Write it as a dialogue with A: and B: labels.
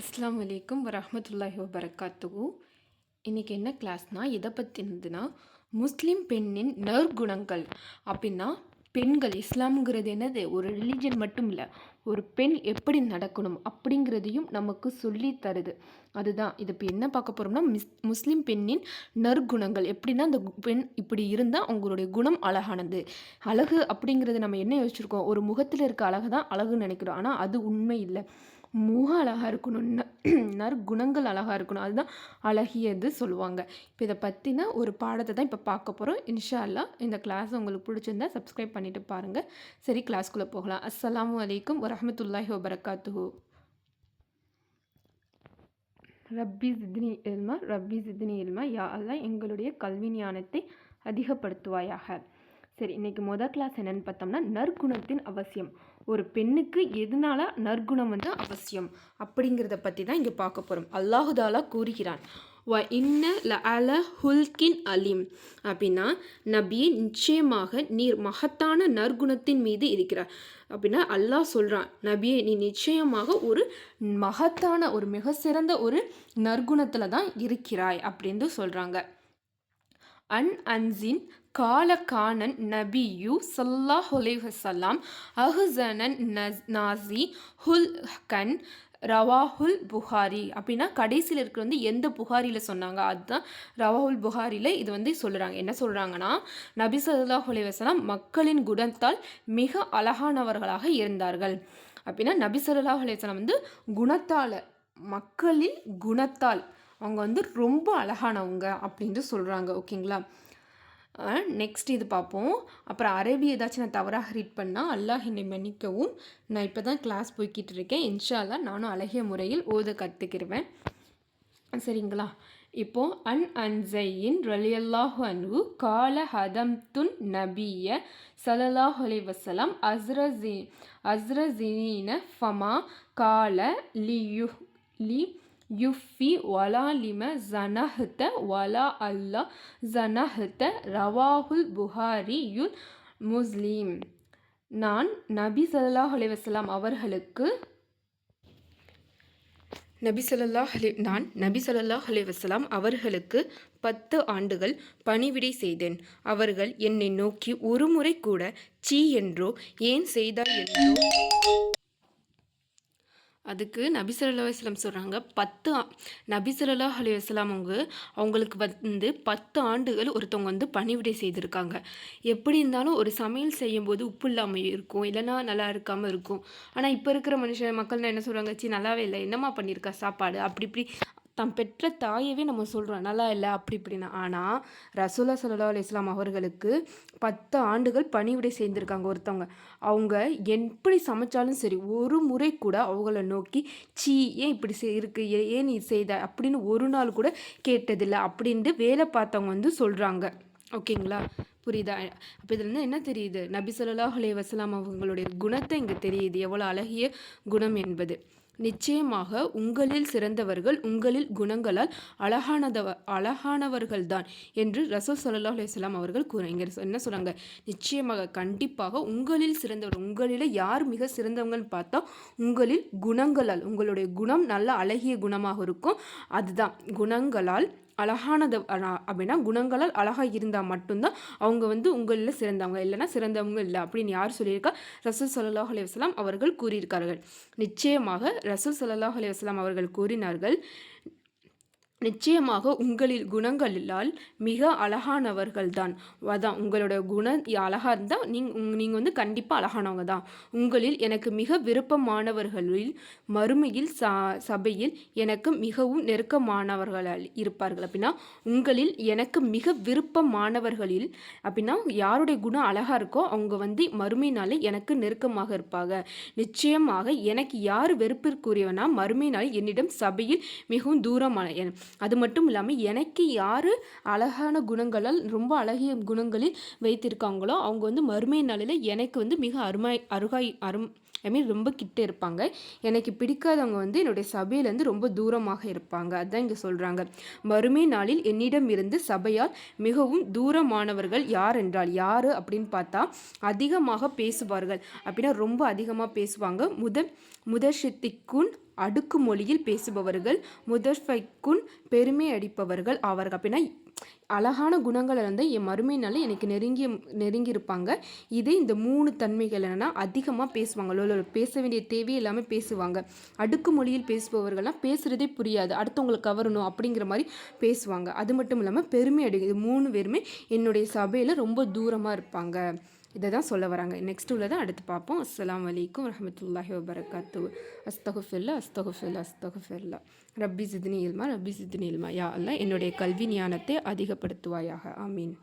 A: அஸ்லாம் அலைக்கும் வரமத்துல்லாஹி வபரகாத்துஹு இன்றைக்கி என்ன கிளாஸ்னால் எதை பற்றினதுன்னா முஸ்லீம் பெண்ணின் நற்குணங்கள். அப்படின்னா பெண்கள் இஸ்லாம்ங்கிறது என்னது? ஒரு ரிலீஜன் மட்டும் இல்லை ஒரு பெண் எப்படி நடக்கணும் அப்படிங்கிறதையும் நமக்கு சொல்லி தருது. அதுதான். இது இப்போ என்ன பார்க்க போகிறோம்னா மிஸ் முஸ்லீம் பெண்ணின் நற்குணங்கள். எப்படின்னா அந்த கு- பெண் இப்படி இருந்தால் அவங்களுடைய குணம் அழகானது. அழகு அப்படிங்கிறது நம்ம என்ன யோசிச்சிருக்கோம்? ஒரு முகத்தில் இருக்க அழகு தான் அழகுன்னு நினைக்கிறோம். ஆனால் அது உண்மை இல்லை. முகம் அழகாக இருக்கணும். நற்குணங்கள் அழகாக இருக்கணும். அதுதான் அழகியது சொல்லுவாங்க. இப்போ இதை பற்றின ஒரு பாடத்தை தான் இப்போ பார்க்க போகிறோம் இன்ஷா அல்லாஹ் இந்த கிளாஸ் உங்களுக்கு பிடிச்சிருந்தா சப்ஸ்கிரைப் பண்ணிட்டு பாருங்கள் சரி கிளாஸ்க்குள்ளே போகலாம். அஸ்லாம் வலைக்கம் வரமத்துல்லாஹி வபரகாத்துஹூ ரப்பி சித்னி இல்மா ரப்பி சித்னி இல்மா யா அல்லா எங்களுடைய கல்வி ஞானத்தை அதிகப்படுத்துவாயாக. சரி இன்னைக்கு முதல் கிளாஸ் என்னென்னு பார்த்தோம்னா நற்குணத்தின் அவசியம். ஒரு பெண்ணுக்கு எதனால நற்குணம் வந்து அவசியம்? அப்படிங்கிறத பற்றி தான் இங்கே பார்க்க போகிறோம் அல்லாஹு தாலா கூறுகிறான். வ இன்ன ல அல ஹுல்கின் அலிம். அப்படின்னா நபியே நிச்சயமாக நீர் மகத்தான நற்குணத்தின் மீது இருக்கிறார். அப்படின்னா அல்லாஹ் சொல்கிறான் நபியே நீ நிச்சயமாக ஒரு மகத்தான ஒரு மிக சிறந்த ஒரு நற்குணத்தில் தான் இருக்கிறாய் அப்படின்னு சொல்கிறாங்க அன் அன்சின் காலகானன் நபியு சல்லாஹ் வசல்லாம் அஹுசனன் நஸ் நாசி ஹுல் கன் ரவாஹுல் புகாரி. அப்படின்னா கடைசியில் இருக்கிற வந்து எந்த புகாரியில் சொன்னாங்க? அதுதான் ரவாஹுல் புகாரியில் இது வந்து சொல்கிறாங்க என்ன சொல்கிறாங்கன்னா நபி சல்லா அலைஹி மக்களின் குணத்தால் மிக அழகானவர்களாக இருந்தார்கள். அப்படின்னா நபி சல்லா அலைஹி வந்து குணத்தால் மக்களின் குணத்தால் அவங்க வந்து ரொம்ப அழகானவங்க அப்படின்ட்டு சொல்கிறாங்க ஓகேங்களா? நெக்ஸ்ட் இது பார்ப்போம். அப்புறம் அரபி ஏதாச்சும் நான் தவறாக ரீட் பண்ணால் அல்லாஹ் என்னை மன்னிக்கவும். நான் இப்போ தான் கிளாஸ் போய்கிட்டு இருக்கேன். இன்ஷா நானும் அழகிய முறையில் ஓத கற்றுக்கிருவேன் சரிங்களா? இப்போது அன் அன்சையின் ரலியல்லாஹு அன்பு கால ஹதம் துன் நபிய சலல்லாஹ் அலைஹி வஸல்லம் அஸ்ரசி அஸ்ரசின ஃபமா கால லியு லி யுஃபி ஒலா லிம ஜனஹ்த வலா அல்லா ஜனஹ்த ரவாஹுல் புகாரியுல் முஸ்லீம். நான் நபி சல்லாஹ் அலைஹி அவர்களுக்கு நபி சொல்லாஹ் அலி நான் நபி சொல்லாஹ் அலிவசலாம் அவர்களுக்கு பத்து ஆண்டுகள் பணிவிடை செய்தேன். அவர்கள் என்னை நோக்கி ஒரு முறை கூட சீ என்றோ ஏன் செய்தார் என்றோ அதுக்கு நபி ஸல்லல்லாஹு சொல்கிறாங்க பத்து ஆ- அலி ஸல்லல்லாஹு அவங்க அவங்களுக்கு வந்து பத்து ஆண்டுகள் ஒருத்தவங்க வந்து பணிவிடை செய்திருக்காங்க. எப்படி இருந்தாலும் ஒரு சமையல் செய்யும்போது உப்பு இல்லாமல் இருக்கும் இல்லைன்னா நல்லா இருக்காமல் இருக்கும். ஆனால் இப்போ இருக்கிற மனுஷன் மக்கள் என்ன சொல்கிறாங்க சி நல்லாவே இல்லை என்னம்மா பண்ணியிருக்கா சாப்பாடு? அப்படி இப்படி தம் பெற்ற தாயவே நம்ம சொல்கிறோம் நல்லா இல்லை அப்படி இப்படின்னா. ஆனால் ரசூலா சல்லா அலிஸ்லாம் அவர்களுக்கு பத்து ஆண்டுகள் பணிவிடை செய்திருக்காங்க ஒருத்தவங்க. அவங்க எப்படி சமைச்சாலும் சரி ஒரு முறை கூட அவங்கள நோக்கி சீ ஏன் இப்படி செய் இருக்கு ஏ- ஏன் நீ செய்த அப்படின்னு ஒரு நாள் கூட கேட்டதில்லை அப்படின்ட்டு வேலை பார்த்தவங்க வந்து சொல்கிறாங்க ஓகேங்களா? புரியுதா? அப்போ இதுலேருந்து என்ன தெரியுது? நபி ஸல்லல்லாஹு அலே வசலாம் அவங்களுடைய குணத்தை இங்கே தெரியுது. எவ்வளோ அழகிய குணம் என்பது. நிச்சயமாக உங்களில் சிறந்தவர்கள் உங்களில் குணங்களால் அழகானதவ அழகானவர்கள்தான் என்று ரசூல் ஸல்லல்லாஹு அலைஹி அவர்கள் கூற இங்க என்ன சொல்கிறாங்க நிச்சயமாக கண்டிப்பாக உங்களில் சிறந்தவர் உங்களில் யார் மிக சிறந்தவங்கன்னு பார்த்தா உங்களில் குணங்களால் உங்களுடைய குணம் நல்ல அழகிய குணமாக இருக்கும். அதுதான் குணங்களால் அழகானது அப்படின்னா குணங்களால் அழகாக இருந்தால் மட்டும்தான் அவங்க வந்து உங்களில் சிறந்தவங்க. இல்லைனா சிறந்தவங்க இல்லை அப்படின்னு யார் சொல்லியிருக்கா? ரசூல் சல்லாஹ் அலைஹி அவர்கள் கூறியிருக்கார்கள். நிச்சயமாக ரசூல் சல்லாஹ் அலைஹி அவர்கள் கூறினார்கள் நிச்சயமாக உங்களில் குணங்களால் மிக அழகானவர்கள்தான். அதான் உங்களோட குணம் அழகாக இருந்தால் நீங்கள் நீங்கள் வந்து கண்டிப்பாக அழகானவங்க தான். உங்களில் எனக்கு மிக விருப்பமானவர்களில் மறுமையில் ச சபையில் எனக்கு மிகவும் நெருக்கமானவர்களால் இருப்பார்கள். அப்படின்னா உங்களில் எனக்கு மிக விருப்பமானவர்களில் அப்படின்னா யாருடைய குணம் அழகாக இருக்கோ அவங்க வந்து மறுமை நாளில் எனக்கு நெருக்கமாக இருப்பாங்க. நிச்சயமாக எனக்கு யார் வெறுப்பிற்குரியவனா மறுமை என்னிடம் சபையில் மிகவும் தூரமான அது மட்டும் இல்லாமல் எனக்கு யார் அழகான குணங்களால் ரொம்ப அழகிய குணங்களில் வைத்திருக்காங்களோ அவங்க வந்து மறுமை நாளில் எனக்கு வந்து மிக அருமை அருகாய் அரும் ஐ மீன் ரொம்ப கிட்ட இருப்பாங்க. எனக்கு பிடிக்காதவங்க வந்து என்னுடைய சபையிலேருந்து ரொம்ப தூரமாக இருப்பாங்க. அதுதான் இங்கே சொல்கிறாங்க மறுமை நாளில் என்னிடம் இருந்து சபையால் மிகவும் தூரமானவர்கள் யார் என்றால் யார் அப்படின்னு பார்த்தா அதிகமாக பேசுவார்கள். அப்படின்னா ரொம்ப அதிகமாக பேசுவாங்க. முத முதஷித்திக்குன் அடுக்கு மொழியில் பேசுபவர்கள் முதற்பைக்குன் பெருமை அடிப்பவர்கள் அவர்கள் அப்படின்னா அழகான குணங்களை வந்து என் மறுமையினால எனக்கு நெருங்கி நெருங்கியிருப்பாங்க. இதே இந்த மூணு தன்மைகள் என்னென்னா அதிகமாக பேசுவாங்க. லோ, லோ, பேச வேண்டிய தேவையே இல்லாமல் பேசுவாங்க. அடுக்கு மொழியில் பேசுபவர்கள்லாம் பேசுகிறதே புரியாது. அடுத்தவங்களை கவரணும் அப்படிங்கிற மாதிரி பேசுவாங்க. அது மட்டும் இல்லாமல் பெருமை அடி இது மூணு பேருமே என்னுடைய சபையில் ரொம்ப தூரமாக இருப்பாங்க. இதை தான் சொல்ல வராங்க. நெக்ஸ்ட் உள்ளதை அடுத்து பார்ப்போம். அஸ்லாம் வலைக்கும் ரஹமத்துல்லாஹி வபரகாத்து அஸ்தகுஃபில்லா அஸ்தகுஃபில்லா அஸ்தகுஃபில்லா ரப்பி சித்னி இல்மா ரப்பி சித்னி இல்மா. யா அல்ல என்னுடைய கல்வி ஞானத்தை அதிகப்படுத்துவாயாக. ஆமீன்.